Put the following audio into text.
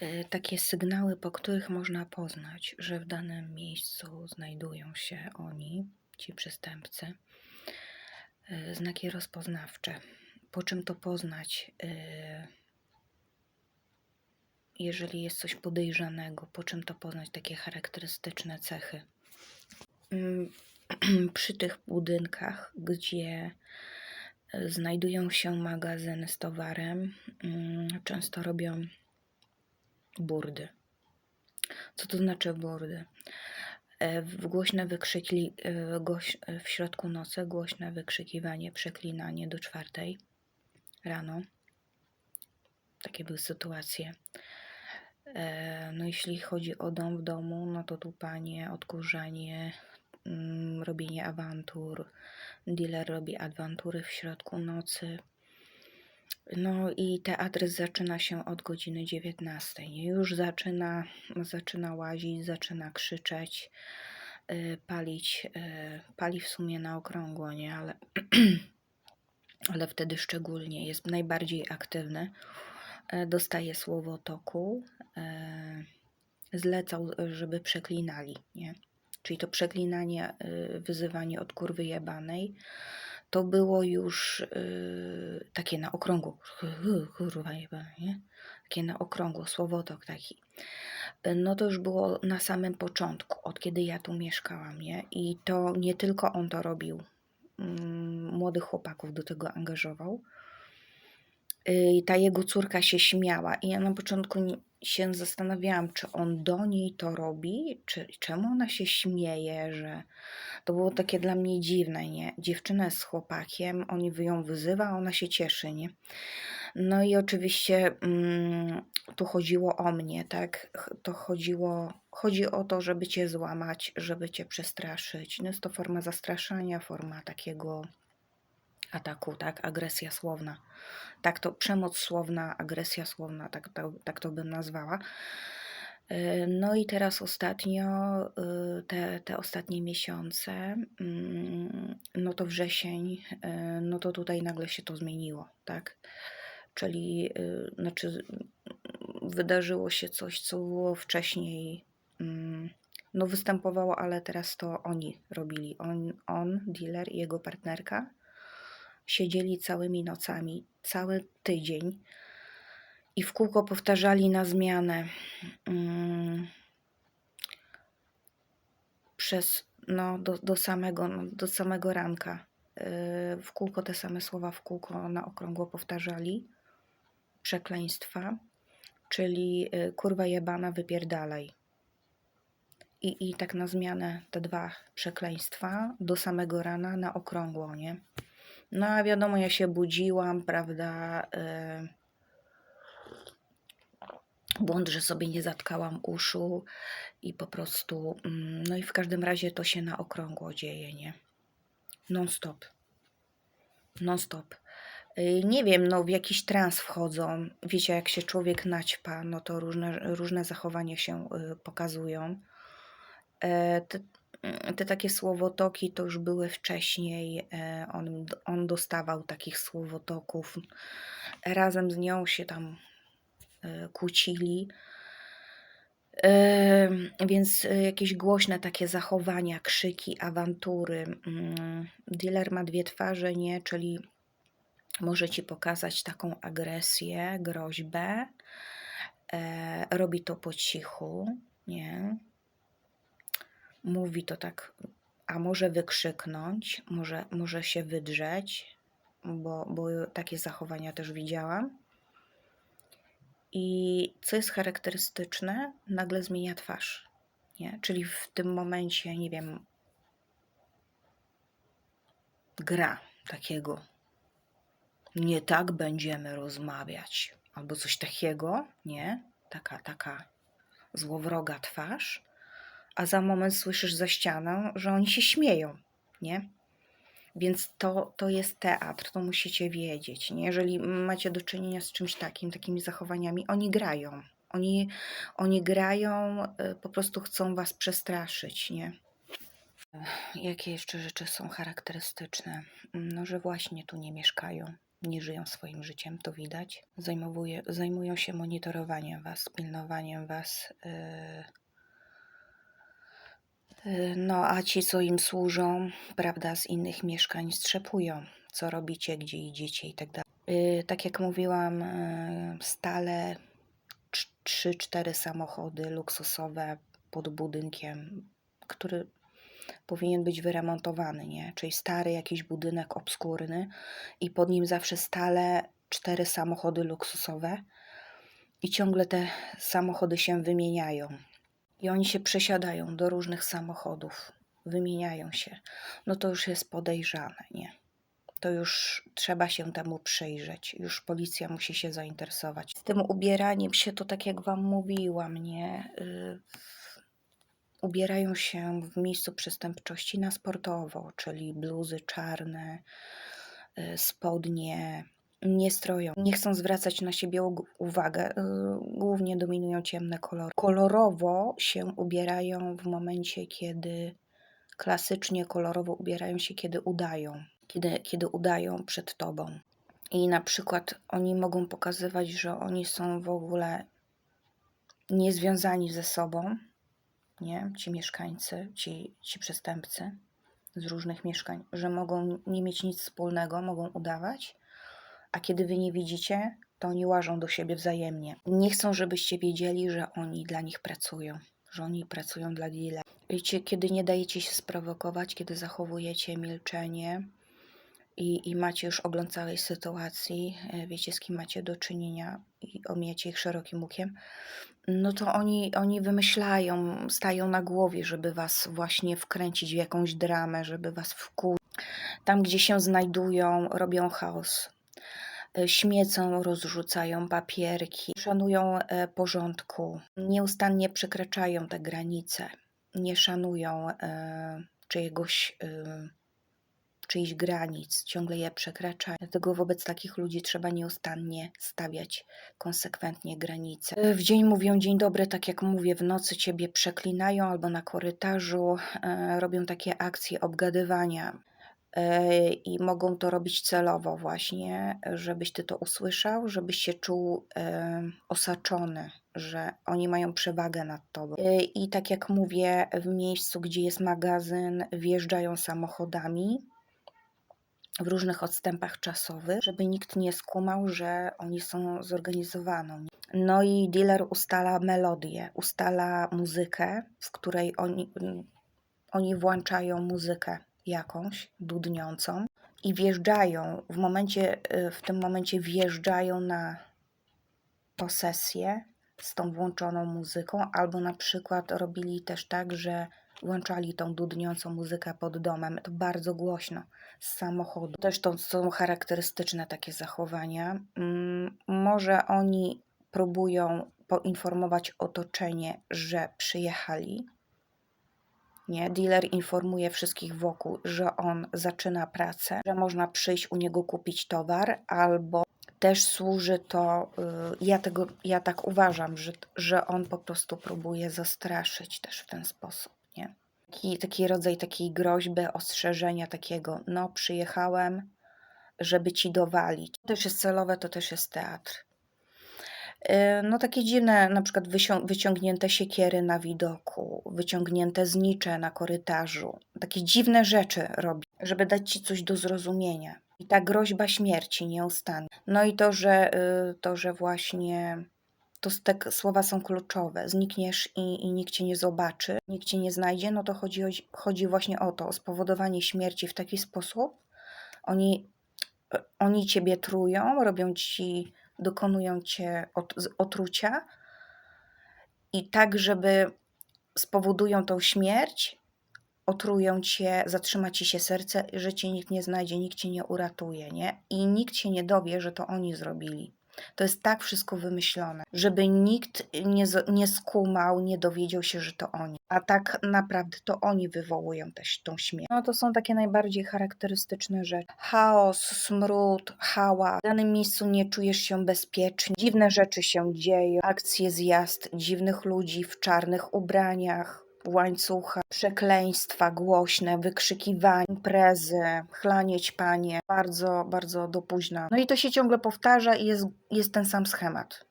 e, takie sygnały, po których można poznać, że w danym miejscu znajdują się oni, ci przestępcy. E, Znaki rozpoznawcze. Po czym to poznać? e, Jeżeli jest coś podejrzanego, po czym to poznać takie charakterystyczne cechy? Mm, Przy tych budynkach, gdzie znajdują się magazyny z towarem, mm, często robią burdy. Co to znaczy burdy? E, Głośne wykrzyki, e, e, w środku nocy głośne wykrzykiwanie, przeklinanie do czwartej rano. Takie były sytuacje. No jeśli chodzi o dom w domu, no to tupanie, odkurzanie, mm, robienie awantur. Dealer robi awantury w środku nocy. No i teatr zaczyna się od godziny 19. Już zaczyna, zaczyna łazić, zaczyna krzyczeć, y, palić, y, pali w sumie na okrągło, nie? Ale, ale wtedy szczególnie jest najbardziej aktywny. E, Dostaje słowo toku, e, zlecał, żeby przeklinali, nie? Czyli to przeklinanie, y, wyzywanie od kurwy jebanej, to było już y, takie na okrągło, kurwa jebana, nie? Takie na okrągło, słowotok taki. No to już było na samym początku, od kiedy ja tu mieszkałam, nie? I to nie tylko on to robił, mm, młodych chłopaków do tego angażował. Y, ta jego córka się śmiała i ja na początku nie- się zastanawiałam, czy on do niej to robi, czy czemu ona się śmieje, że to było takie dla mnie dziwne, nie? Dziewczyna jest z chłopakiem, on ją wyzywa, ona się cieszy, nie? No i oczywiście mm, tu chodziło o mnie, tak? To chodziło, chodzi o to, żeby cię złamać, żeby cię przestraszyć. No jest to forma zastraszania, forma takiego ataku, tak? Agresja słowna. Tak to, przemoc słowna, agresja słowna, tak to, tak to bym nazwała. Y, No i teraz ostatnio, y, te, te ostatnie miesiące, mm, no to wrzesień, y, no to tutaj nagle się to zmieniło, tak? Czyli, znaczy, wydarzyło się coś, co było wcześniej, mm, no występowało, ale teraz to oni robili. On, on dealer i jego partnerka siedzieli całymi nocami, cały tydzień i w kółko powtarzali na zmianę mm, przez no, do, do, samego, no, do samego ranka. Yy, w kółko te same słowa w kółko na okrągło powtarzali. Przekleństwa, czyli yy, kurwa jebana, wypierdalaj. I, I tak na zmianę te dwa przekleństwa do samego rana na okrągło, nie? No a wiadomo, ja się budziłam, prawda? Yy, błąd, że sobie nie zatkałam uszu i po prostu, mm, no i w każdym razie to się na okrągło dzieje, nie? Non-stop. Non-stop. Y, Nie wiem, no w jakiś trans wchodzą. Wiecie, jak się człowiek naćpa, no to różne, różne zachowania się y, pokazują. E, Te, takie słowotoki to już były wcześniej. e, On, on dostawał takich słowotoków. Razem z nią się tam e, kłócili. Więc jakieś głośne takie zachowania, krzyki, awantury. Mm, Dealer ma dwie twarze, nie? Czyli może ci pokazać taką agresję, groźbę. Robi to po cichu, nie? Mówi to tak, a może wykrzyknąć, może, może się wydrzeć, bo, bo takie zachowania też widziałam. I co jest charakterystyczne, nagle zmienia twarz. Nie? Czyli w tym momencie, nie wiem, gra takiego. Nie tak będziemy rozmawiać, albo coś takiego, nie? Taka, taka złowroga twarz, a za moment słyszysz za ścianą, że oni się śmieją, nie? Więc to, to jest teatr, to musicie wiedzieć. Nie? Jeżeli macie do czynienia z czymś takim, takimi zachowaniami, oni grają. Oni, oni grają, y, po prostu chcą was przestraszyć, nie? Jakie jeszcze rzeczy są charakterystyczne? No, że właśnie tu nie mieszkają. nie żyją swoim życiem, to widać. Zajmowuje, zajmują się monitorowaniem was, pilnowaniem was. Yy, no, a ci, co im służą, prawda, z innych mieszkań strzepują, co robicie, gdzie idziecie i tak dalej. Yy, tak jak mówiłam, yy, stale 3-4 samochody luksusowe pod budynkiem, który powinien być wyremontowany, nie? Czyli stary jakiś budynek obskurny i pod nim zawsze stale cztery samochody luksusowe i ciągle te samochody się wymieniają. I oni się przesiadają do różnych samochodów, wymieniają się. No to już jest podejrzane, nie? To już trzeba się temu przyjrzeć. Już policja musi się zainteresować. Z tym ubieraniem się to tak jak wam mówiłam, nie? Yy, ubierają się w miejscu przestępczości na sportowo, czyli bluzy czarne, y, spodnie, nie stroją, nie chcą zwracać na siebie uwagę, y, głównie dominują ciemne kolory. Kolorowo się ubierają w momencie, kiedy klasycznie kolorowo ubierają się, kiedy udają, kiedy, kiedy udają przed tobą. I na przykład oni mogą pokazywać, że oni są w ogóle niezwiązani ze sobą, nie? ci mieszkańcy, ci, ci przestępcy z różnych mieszkań, że mogą nie mieć nic wspólnego, mogą udawać, a kiedy wy nie widzicie, to oni łażą do siebie wzajemnie. Nie chcą, żebyście wiedzieli, że oni dla nich pracują, że oni pracują dla dealera. Wiecie, kiedy nie dajecie się sprowokować, kiedy zachowujecie milczenie i, i macie już ogląd całej sytuacji, e, wiecie z kim macie do czynienia i omijacie ich szerokim łukiem, no to oni, oni wymyślają, stają na głowie, żeby was właśnie wkręcić w jakąś dramę, żeby was wkurzyć. Tam, gdzie się znajdują, robią chaos. E, Śmiecą, rozrzucają papierki, szanują e, porządku, nieustannie przekraczają te granice, nie szanują e, czyjegoś, czyichś granic, ciągle je przekraczają. Dlatego wobec takich ludzi trzeba nieustannie stawiać konsekwentnie granice. W dzień mówią dzień dobry, tak jak mówię, w nocy ciebie przeklinają albo na korytarzu robią takie akcje obgadywania. I mogą to robić celowo, właśnie, żebyś ty to usłyszał, żebyś się czuł osaczony, że oni mają przewagę nad tobą. I tak jak mówię, w miejscu, gdzie jest magazyn, wjeżdżają samochodami w różnych odstępach czasowych, żeby nikt nie skumał, że oni są zorganizowaną. No i dealer ustala melodię, ustala muzykę, w której oni, oni włączają muzykę jakąś dudniącą i wjeżdżają w momencie, y, w tym momencie wjeżdżają na posesję z tą włączoną muzyką, albo na przykład robili też tak, że włączali tą dudniącą muzykę pod domem, to bardzo głośno z samochodu. Też to są charakterystyczne takie zachowania. Mm, Może oni próbują poinformować otoczenie, że przyjechali, nie, dealer informuje wszystkich wokół, że on zaczyna pracę, że można przyjść u niego kupić towar, albo też służy to, y, ja, tego, ja tak uważam, że, że on po prostu próbuje zastraszyć też w ten sposób, nie? Taki, taki rodzaj takiej groźby, ostrzeżenia takiego, no przyjechałem, żeby ci dowalić. To też jest celowe, to też jest teatr. Y, No takie dziwne, na przykład wyciągnięte siekiery na widoku, wyciągnięte znicze na korytarzu. Takie dziwne rzeczy robi, żeby dać ci coś do zrozumienia. I ta groźba śmierci nieustannie. No i to, że, y, to, że właśnie to te słowa są kluczowe. Znikniesz i, i nikt cię nie zobaczy, nikt cię nie znajdzie, no to chodzi, o, chodzi właśnie o to, o spowodowanie śmierci w taki sposób. Oni, oni ciebie trują, robią ci dokonują cię otrucia i tak, żeby spowodują tą śmierć, otrują cię, zatrzyma ci się serce, że cię nikt nie znajdzie, nikt cię nie uratuje, nie? I nikt się nie dowie, że to oni zrobili. To jest tak wszystko wymyślone, żeby nikt nie, nie skumał, nie dowiedział się, że to oni. A tak naprawdę to oni wywołują też tą śmierć. No to są takie najbardziej charakterystyczne rzeczy. Chaos, smród, hałas. W danym miejscu nie czujesz się bezpiecznie. Dziwne rzeczy się dzieją. Akcje zjazd dziwnych ludzi w czarnych ubraniach. Łańcucha, przekleństwa głośne, wykrzykiwania, imprezy, chlanie ćpanie, bardzo, bardzo do późna. No i to się ciągle powtarza i jest, jest ten sam schemat.